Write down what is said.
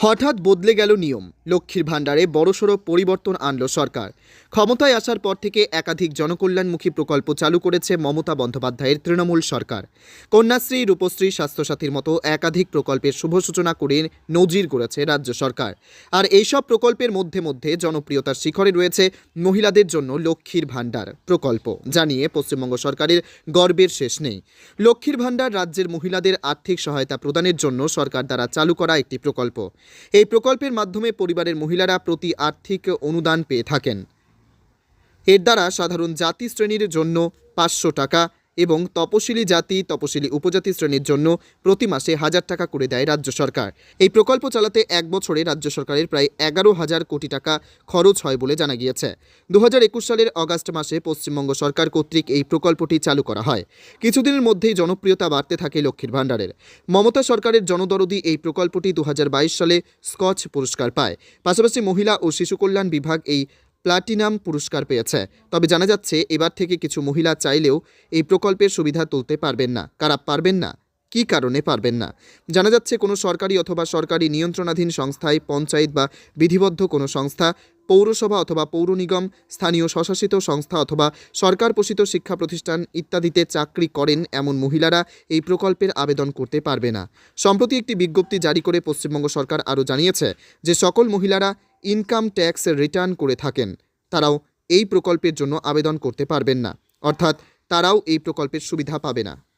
হঠাৎ বদলে গেল নিয়ম। লক্ষ্মীর ভাণ্ডারে বড়সড় পরিবর্তন আনল সরকার। ক্ষমতায় আসার পর থেকে একাধিক জনকল্যাণমুখী প্রকল্প চালু করেছে মমতা বন্দ্যোপাধ্যায়ের তৃণমূল সরকার। কন্যাশ্রী, রূপশ্রী, স্বাস্থ্যসাথীর মতো একাধিক প্রকল্পের শুভ সূচনা করে নজির গড়েছে রাজ্য সরকার। আর এইসব প্রকল্পের মধ্যে মধ্যে জনপ্রিয়তার শিখরে রয়েছে মহিলাদের জন্য লক্ষ্মীর ভাণ্ডার প্রকল্প জানিয়ে পশ্চিমবঙ্গ সরকারের গর্বের শেষ নেই। লক্ষ্মীর ভাণ্ডার রাজ্যের মহিলাদের আর্থিক সহায়তা প্রদানের জন্য সরকার দ্বারা চালু করা একটি প্রকল্প। এই প্রকল্পের মাধ্যমে পরিবারের মহিলারা প্রতি আর্থিক অনুদান পেয়ে থাকেন। এর দ্বারা সাধারণ জাতি শ্রেণির জন্য পাঁচশো টাকা এবং তপশিলি জাতি, তপশিলি উপজাতি শ্রেণির জন্য প্রতি মাসে হাজার টাকা করে দেয় রাজ্য সরকার। এই প্রকল্প চালাতে এক বছরে রাজ্য সরকারের প্রায় এগারো হাজার কোটি টাকা খরচ হয় বলে জানা গিয়েছে। দু হাজার একুশ সালের অগাস্ট মাসে পশ্চিমবঙ্গ সরকার কর্তৃক এই প্রকল্পটি চালু করা হয়। কিছুদিনের মধ্যেই জনপ্রিয়তা বাড়তে থাকে লক্ষ্মীর ভাণ্ডারের। মমতা সরকারের জনদরদি এই প্রকল্পটি দু হাজার বাইশ সালে স্কচ পুরস্কার পায়। পাশাপাশি মহিলা ও শিশু কল্যাণ বিভাগ এই প্লাটিনাম পুরস্কার পেয়েছে। তবে জানা যাচ্ছে, এবার থেকে কিছু মহিলা চাইলেও এই প্রকল্পের সুবিধা তুলতে পারবেন না। কারা পারবেন না? কী কারণে পারবেন না? জানা যাচ্ছে, কোনো সরকারি অথবা সরকারি নিয়ন্ত্রণাধীন সংস্থায় পঞ্চায়েত বা বিধিবদ্ধ কোনো সংস্থা, পৌরসভা অথবা পৌর নিগম, স্থানীয় স্বশাসিত সংস্থা অথবা সরকার পোষিত শিক্ষা প্রতিষ্ঠান ইত্যাদিতে চাকরি করেন এমন মহিলারা এই প্রকল্পের আবেদন করতে পারবে না। সম্প্রতি একটি বিজ্ঞপ্তি জারি করে পশ্চিমবঙ্গ সরকার আরও জানিয়েছে যে সকল মহিলারা ইনকাম ট্যাক্স রিটার্ন করে থাকেন। তারাও এই প্রকল্পের জন্য আবেদন করতে পারবেন না। অর্থাৎ তারাও এই প্রকল্পের সুবিধা পাবে না।